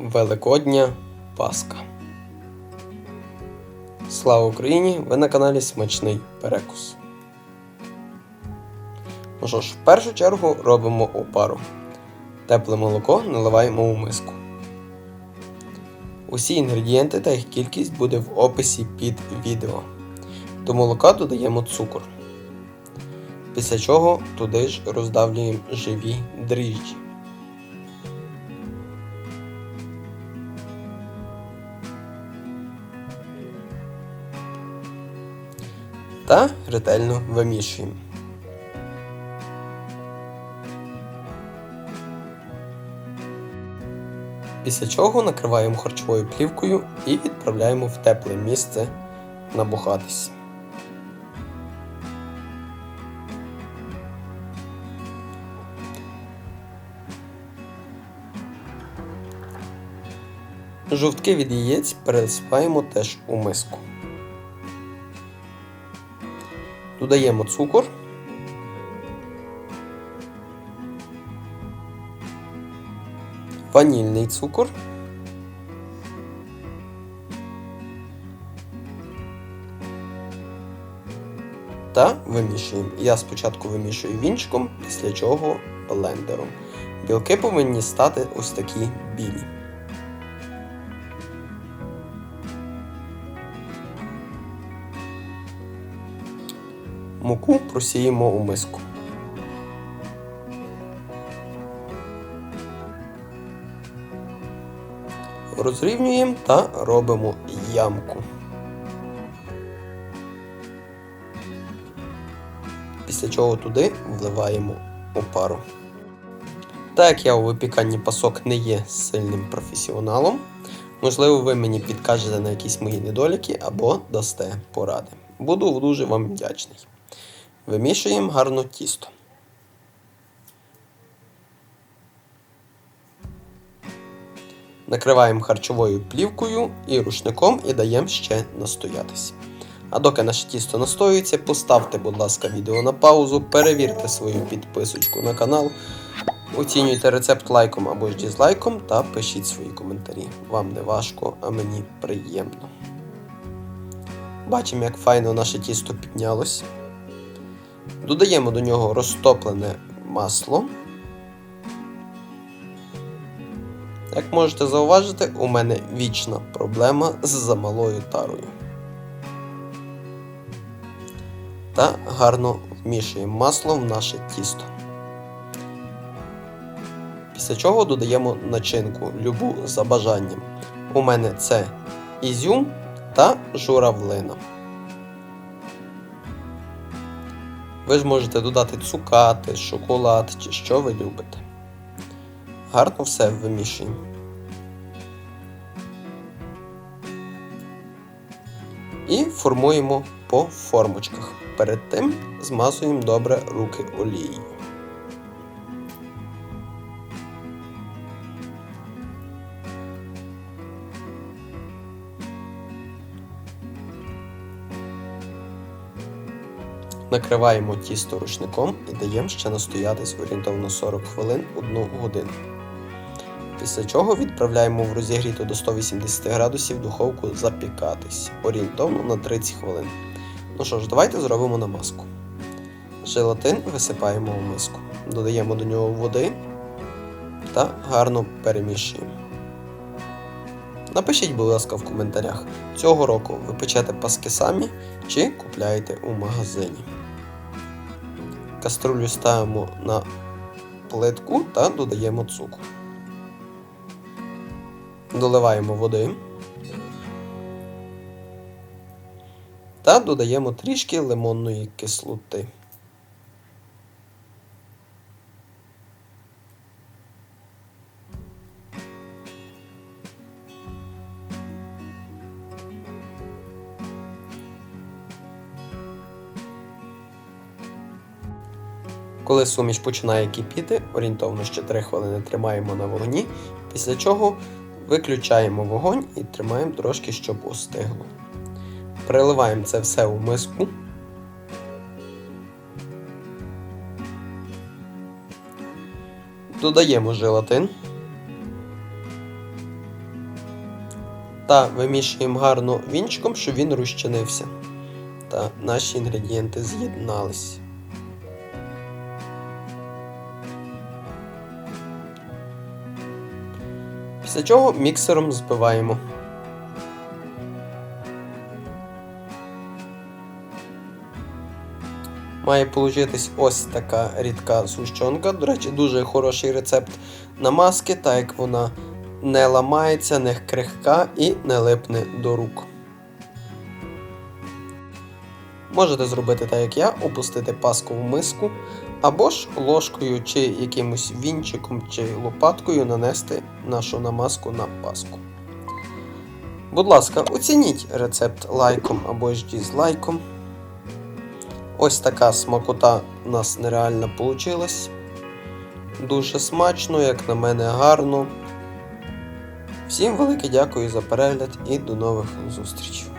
Великодня Пасха. Слава Україні! Ви на каналі Смачний Перекус. Ну що ж, в першу чергу робимо опару. Тепле молоко наливаємо у миску. Усі інгредієнти та їх кількість буде в описі під відео. До молока додаємо цукор. Після чого туди ж роздавлюємо живі дріжджі. Та ретельно вимішуємо. Після чого накриваємо харчовою плівкою і відправляємо в тепле місце набухатись. Жовтки від яєць пересипаємо теж у миску. Додаємо цукор. Ванільний цукор. Та вимішуємо. Я спочатку вимішую вінчиком, після чого блендером. Білки повинні стати ось такі білі. Муку просіємо у миску. Розрівнюємо та робимо ямку. Після чого туди вливаємо опару. Так як я у випіканні пасок не є сильним професіоналом, можливо, ви мені підкажете на якісь мої недоліки або дасте поради. Буду дуже вам вдячний. Вимішуємо гарно тісто. Накриваємо харчовою плівкою і рушником і даємо ще настоятись. А доки наше тісто настоюється, поставте, будь ласка, відео на паузу, перевірте свою підписочку на канал, оцінюйте рецепт лайком або ж дізлайком та пишіть свої коментарі. Вам не важко, а мені приємно. Бачимо, як файно наше тісто піднялось. Додаємо до нього розтоплене масло. Як можете зауважити, у мене вічна проблема з замалою тарою. Та гарно вмішуємо масло в наше тісто. Після чого додаємо начинку любу за бажанням. У мене це ізюм та журавлина. Ви ж можете додати цукати, шоколад чи що ви любите. Гарно все вимішуємо. І формуємо по формочках. Перед тим змазуємо добре руки олією. Накриваємо тісто рушником і даємо ще настоятись орієнтовно 40 хвилин 1 годину. Після чого відправляємо в розігріту до 180 градусів духовку запікатись орієнтовно на 30 хвилин. Ну що ж, давайте зробимо намазку. Желатин висипаємо у миску, додаємо до нього води та гарно перемішуємо. Напишіть, будь ласка, в коментарях, цього року ви печете паски самі чи купляєте у магазині. Каструлю ставимо на плитку та додаємо цукор. Доливаємо води та додаємо трішки лимонної кислоти. Коли суміш починає кипіти, орієнтовно ще 3 хвилини тримаємо на вогні, після чого виключаємо вогонь і тримаємо трошки, щоб остигло. Переливаємо це все у миску. Додаємо желатин. Та вимішуємо гарно вінчиком, щоб він розчинився. Та наші інгредієнти з'єднались. Після чого міксером збиваємо. Має получитись ось така рідка згущенка. До речі, дуже хороший рецепт намазки, так як вона не ламається, не крихка і не липне до рук. Можете зробити так, як я, опустити паску в миску, або ж ложкою чи якимось вінчиком чи лопаткою нанести нашу намазку на паску. Будь ласка, оцініть рецепт лайком або ж дізлайком. Ось така смакота у нас нереально вийшла. Дуже смачно, як на мене, гарно. Всім велике дякую за перегляд і до нових зустрічей.